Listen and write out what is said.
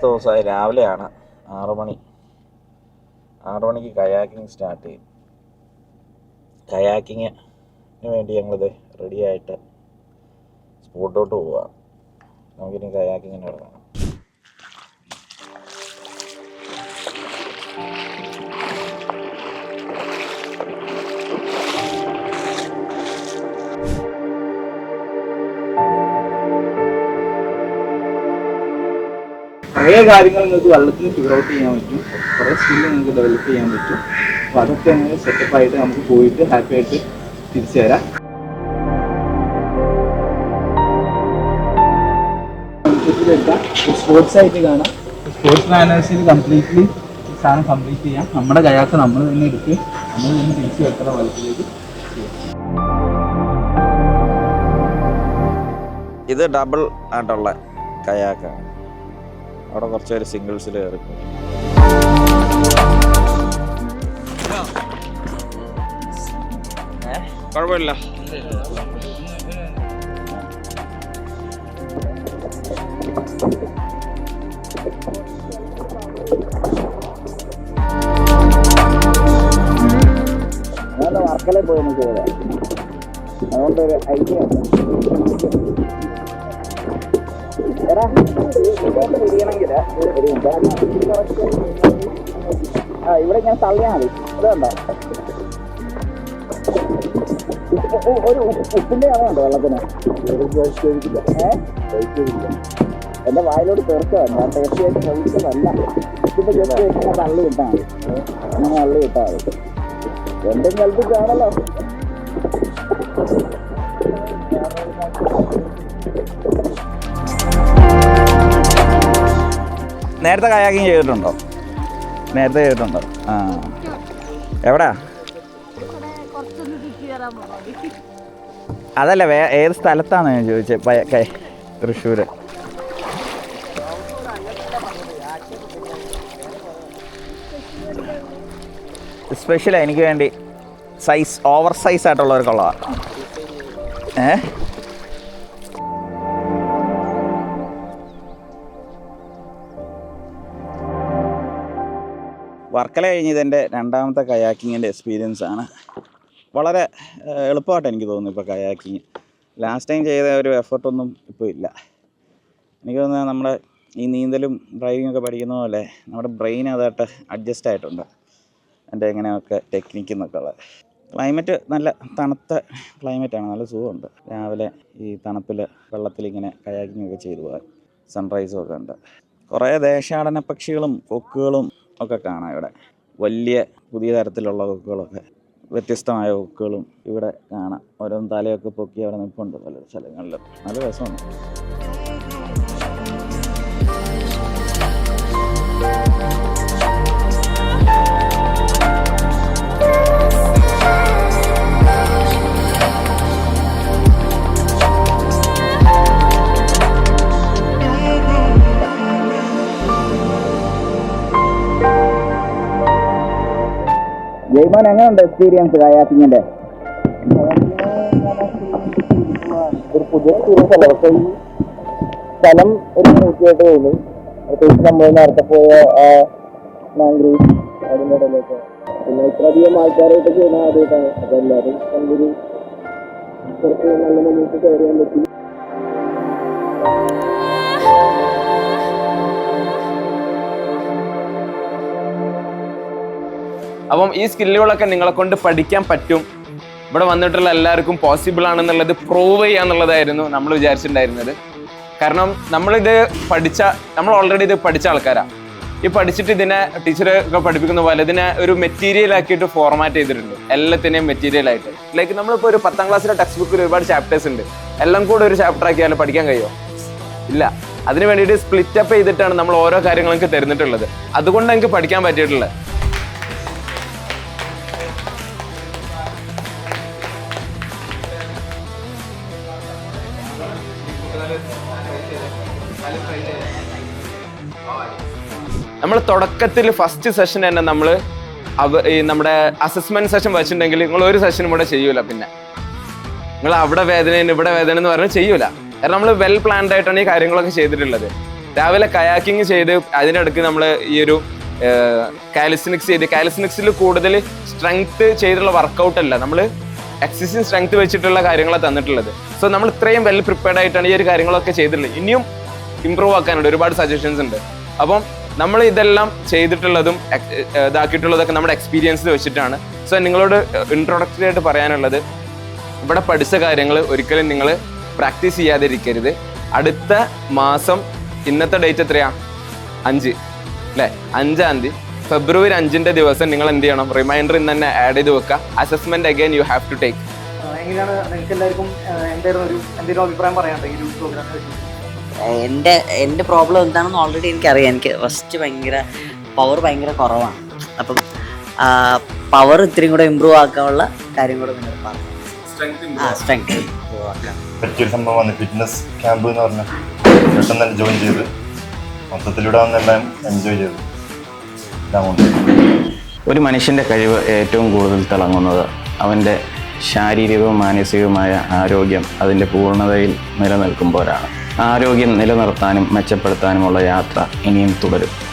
അടുത്ത ദിവസമായി രാവിലെയാണ് ആറു മണി. ആറു മണിക്ക് കയാക്കിങ് സ്റ്റാർട്ട് ചെയ്യും. കയാക്കിങ്ങിന് വേണ്ടി ഞങ്ങളിത് റെഡിയായിട്ട് സ്പോട്ടോട്ട് പോവുക നമുക്കിനി കയാക്കിങ്ങിന് ഇറങ്ങാം കുറേ കാര്യങ്ങൾ നിങ്ങൾക്ക് വെള്ളത്തിന് ഫിഗർ ഔട്ട് ചെയ്യാൻ പറ്റും. കുറേ സ്കില്ല് നിങ്ങൾക്ക് ഡെവലപ്പ് ചെയ്യാൻ പറ്റും. അപ്പോൾ അതൊക്കെ നിങ്ങൾ സെറ്റപ്പ് ആയിട്ട് നമുക്ക് പോയിട്ട് ഹാപ്പി ആയിട്ട് തിരിച്ചു തരാം സ്പോർട്സ് ആയിട്ട് കാണാം. സ്പോർട്സ് മാനേഴ്സിൽ കംപ്ലീറ്റ്ലി സാധനം കംപ്ലീറ്റ് ചെയ്യാം. നമ്മുടെ കയാക്ക് നമ്മൾ തന്നെ എടുത്ത് നമ്മൾ തന്നെ തിരിച്ചു വെക്കണം വലത്തിലേക്ക് ഇത് ഡബിൾ ആയിട്ടുള്ള കയാക്കാണ് അവിടെ കുറച്ച് പേര് സിംഗിൾസിൽ കയറി. കുഴപ്പമില്ല. ഞാൻ വർക്കലയിൽ പോയി ഒന്ന് ചെയ്തത് അതുകൊണ്ട് ഒരു ഐഡിയ ഉണ്ട്. ആ ഇവിടെ ഞാൻ തള്ളിയാൽ മതി. ഉപ്പ് ഒരു ഉപ്പിന്റെ അളവുണ്ടോ വെള്ളത്തിന്? എന്റെ വായിലോട് തീർച്ചയാണ് ഞാൻ ടേസ്റ്റ് ചെയ്ത് കഴിച്ചതല്ല ഇതിപ്പോ ജസ്റ്റ് ഇങ്ങനെ തള്ളി കിട്ടാൽ മതി. അങ്ങനെ തള്ളി കിട്ടാൽ മതി. എന്തും കൽപ്പിച്ചാണല്ലോ. നേരത്തെ കയാക്കിങ് ചെയ്തിട്ടുണ്ടോ? നേരത്തെ ചെയ്തിട്ടുണ്ടോ? ആ. എവിടാ? അതല്ല വേ ഏത് സ്ഥലത്താണ് ഞാൻ ചോദിച്ചത് തൃശ്ശൂർ സ്പെഷ്യലാണ് എനിക്ക് വേണ്ടി സൈസ് ഓവർ സൈസ് ആയിട്ടുള്ളവർക്കുള്ളതാണ് ഏ? വർക്കല കഴിഞ്ഞ് ഇതെന്റെ രണ്ടാമത്തെ കയാക്കിങ്ങിന്റെ എക്സ്പീരിയൻസ് ആണ്. വളരെ എളുപ്പമായിട്ട് എനിക്ക് തോന്നുന്നു ഇപ്പോൾ കയാക്കിങ്. ലാസ്റ്റ് ടൈം ചെയ്ത ഒരു എഫർട്ടൊന്നും ഇപ്പോൾ ഇല്ല. എനിക്ക് തോന്നുന്നത് നമ്മുടെ ഈ നീന്തലും ഡ്രൈവിംഗ് ഒക്കെ പഠിക്കുന്ന പോലെ നമ്മുടെ ബ്രെയിൻ അതായിട്ട് അഡ്ജസ്റ്റ് ആയിട്ടുണ്ട്. എന്റെ എങ്ങനെയൊക്കെ ടെക്നിക്ക് എന്നൊക്കെ ഉള്ളത്. ക്ലൈമറ്റ് നല്ല തണുത്ത ക്ലൈമറ്റാണ് നല്ല സുഖമുണ്ട്. രാവിലെ ഈ തണുപ്പിൽ വെള്ളത്തിലിങ്ങനെ ഇങ്ങനെ ഒക്കെ ചെയ്തു പോകാൻ സൺറൈസും ഒക്കെ ഉണ്ട്. കുറേ ദേശാടന പക്ഷികളും കൊക്കുകളും ഒക്കെ കാണാം ഇവിടെ. വലിയ പുതിയ തരത്തിലുള്ള കൊക്കുകളൊക്കെ വ്യത്യസ്തമായ കൊക്കുകളും ഇവിടെ കാണാം. ഓരോ തലയൊക്കെ പൊക്കി അവിടെ നിൽപ്പുണ്ട് പല സ്ഥലങ്ങളിലും. നല്ല രസമാണ്. ജയ്മോൻ എങ്ങനെയുണ്ട് എക്സ്പീരിയൻസ് കയാക്കിങ്ങിന്റെ ഒരു പുതിയ എക്സ്പീരിയൻസ് അല്ല. പക്ഷേ ഈ സ്ഥലം ഒരു നൂറ്റിയായിട്ടേ ഉള്ളൂ പ്രത്യേകിച്ച് നമ്മൾ നേരത്തെ പോയ മാംഗ്രൂവ് അതിന്റെ ഇടയിലൊക്കെ. പിന്നെ ഇത്രയധികം ആൾക്കാരായിട്ട് ചെയ്യുന്ന ആദ്യമായിട്ടാണ് അപ്പോൾ എല്ലാവരും നല്ലൊരു കുറച്ച് നല്ല മുന്നോട്ട് കയറിയാൻ പറ്റി. അപ്പം ഈ സ്കില്ലുകളൊക്കെ നിങ്ങളെ കൊണ്ട് പഠിക്കാൻ പറ്റും. ഇവിടെ വന്നിട്ടുള്ള എല്ലാവർക്കും പോസിബിൾ ആണെന്നുള്ളത് പ്രൂവ് ചെയ്യാന്നുള്ളതായിരുന്നു നമ്മൾ വിചാരിച്ചിട്ടുണ്ടായിരുന്നത്. കാരണം നമ്മളിത് പഠിച്ച നമ്മൾ ഓൾറെഡി ഇത് പഠിച്ച ആൾക്കാരാണ് ഈ പഠിച്ചിട്ട് ഇതിനെ ടീച്ചർ ഒക്കെ പഠിപ്പിക്കുന്ന പോലെ ഇതിനെ ഒരു മെറ്റീരിയൽ ആക്കിയിട്ട് ഫോർമാറ്റ് ചെയ്തിട്ടുണ്ട്. എല്ലാത്തിനെയും മെറ്റീരിയൽ ആയിട്ട്. ലൈക്ക് നമ്മളിപ്പോൾ ഒരു പത്താം ക്ലാസ്സിലെ ടെക്സ്റ്റ് ബുക്കിൽ ഒരുപാട് ചാപ്റ്റേഴ്സ് ഉണ്ട്. എല്ലാം കൂടെ ഒരു ചാപ്റ്റർ ആക്കിയാൽ പഠിക്കാൻ കഴിയുമോ ഇല്ല. അതിന് വേണ്ടിയിട്ട് സ്പ്ലിറ്റ് അപ്പ് ചെയ്തിട്ടാണ് നമ്മൾ ഓരോ കാര്യങ്ങളും തരുന്നിട്ടുള്ളത്. അതുകൊണ്ട് എനിക്ക് പഠിക്കാൻ പറ്റിയിട്ടുള്ളത്. നമ്മൾ തുടക്കത്തിൽ ഫസ്റ്റ് സെഷൻ തന്നെ നമ്മൾ ഈ നമ്മുടെ അസസ്മെന്റ് സെഷൻ വെച്ചിട്ടുണ്ടെങ്കിൽ നിങ്ങൾ ഒരു സെഷനും കൂടെ ചെയ്യൂല പിന്നെ. നിങ്ങൾ അവിടെ വേദന ഇവിടെ വേദന എന്ന് പറഞ്ഞാൽ ചെയ്യൂല. കാരണം നമ്മൾ വെൽ പ്ലാൻഡ് ആയിട്ടാണ് ഈ കാര്യങ്ങളൊക്കെ ചെയ്തിട്ടുള്ളത്. രാവിലെ കയാക്കിങ് ചെയ്ത് അതിനിടയ്ക്ക് നമ്മൾ ഈ ഒരു കാലിസ്നിക്സ് ചെയ്ത് കാലിസ്നിക്സിൽ കൂടുതൽ സ്ട്രെങ്ത് ചെയ്തുള്ള വർക്കൗട്ട് അല്ല. നമ്മൾ എക്സസൈസ് സ്ട്രെങ്ത് വെച്ചിട്ടുള്ള കാര്യങ്ങളാണ് തന്നിട്ടുള്ളത്. സോ നമ്മൾ ഇത്രയും വെൽ പ്രിപ്പയർഡ് ആയിട്ടാണ് ഈ ഒരു കാര്യങ്ങളൊക്കെ ചെയ്തിട്ടുള്ളത്. ഇനിയും ഇമ്പ്രൂവ് ആക്കാനുണ്ട്. ഒരുപാട് സജഷൻസ് ഉണ്ട്. അപ്പം നമ്മൾ ഇതെല്ലാം ചെയ്തിട്ടുള്ളതും ഇതാക്കിയിട്ടുള്ളതൊക്കെ നമ്മുടെ എക്സ്പീരിയൻസിൽ വെച്ചിട്ടാണ്. സോ നിങ്ങളോട് ഇൻട്രൊഡക്ടറി ആയിട്ട് പറയാനുള്ളത് ഇവിടെ പഠിച്ച കാര്യങ്ങൾ ഒരിക്കലും നിങ്ങൾ പ്രാക്ടീസ് ചെയ്യാതിരിക്കരുത്. അടുത്ത മാസം ഇന്നത്തെ ഡേറ്റ് എത്രയാ? അഞ്ച്. അല്ലേ അഞ്ചാം തീയതി. ഫെബ്രുവരി അഞ്ചിന്റെ ദിവസം നിങ്ങൾ എന്ത് ചെയ്യണം? റിമൈൻഡർ ഇന്ന് തന്നെ ആഡ് ചെയ്ത് വെക്കുക. Assessment again you have to take എങ്ങനെയാണ് നിങ്ങൾക്ക് എല്ലാവർക്കും എന്തായിരുന്നു ഒരു എന്തെങ്കിലും അഭിപ്രായം പറയാനുണ്ടോ ഈ ഒരു പ്രോഗ്രാമിനെ പറ്റി? എന്റെ എന്റെ പ്രോബ്ലം എന്താണെന്ന് ഓൾറെഡി എനിക്കറിയാം. എനിക്ക് ഫസ്റ്റ് ഭയങ്കര പവർ ഭയങ്കര കുറവാണ്. അപ്പം പവർ ഇത്രയും കൂടെ ഇമ്പ്രൂവ് ആക്കാനുള്ള കാര്യം കൂടെ നിങ്ങൾ പറഞ്ഞു ആ സ്ട്രെങ്ത് ഇമ്പ്രൂവ് ആക്കാം. പറ്റിയൊരു സംഭവമാണ് ഫിറ്റ്നസ് ക്യാമ്പ് എന്ന് പറഞ്ഞാൽ പെട്ടെന്ന് തന്നെ ജോയിൻ ചെയ്ത് മൊത്തത്തിലൂടെ വന്നെല്ലാം എൻജോയ് ചെയ്തു. ഒരു മനുഷ്യന്റെ കഴിവ് ഏറ്റവും കൂടുതൽ തിളങ്ങുന്നത് അവന്റെ ശാരീരികവും മാനസികവുമായ ആരോഗ്യം അതിന്റെ പൂർണതയിൽ നിലനിൽക്കുമ്പോഴാണ്. ആരോഗ്യം നിലനിർത്താനും മെച്ചപ്പെടുത്താനുമുള്ള യാത്ര ഇനിയും തുടരും.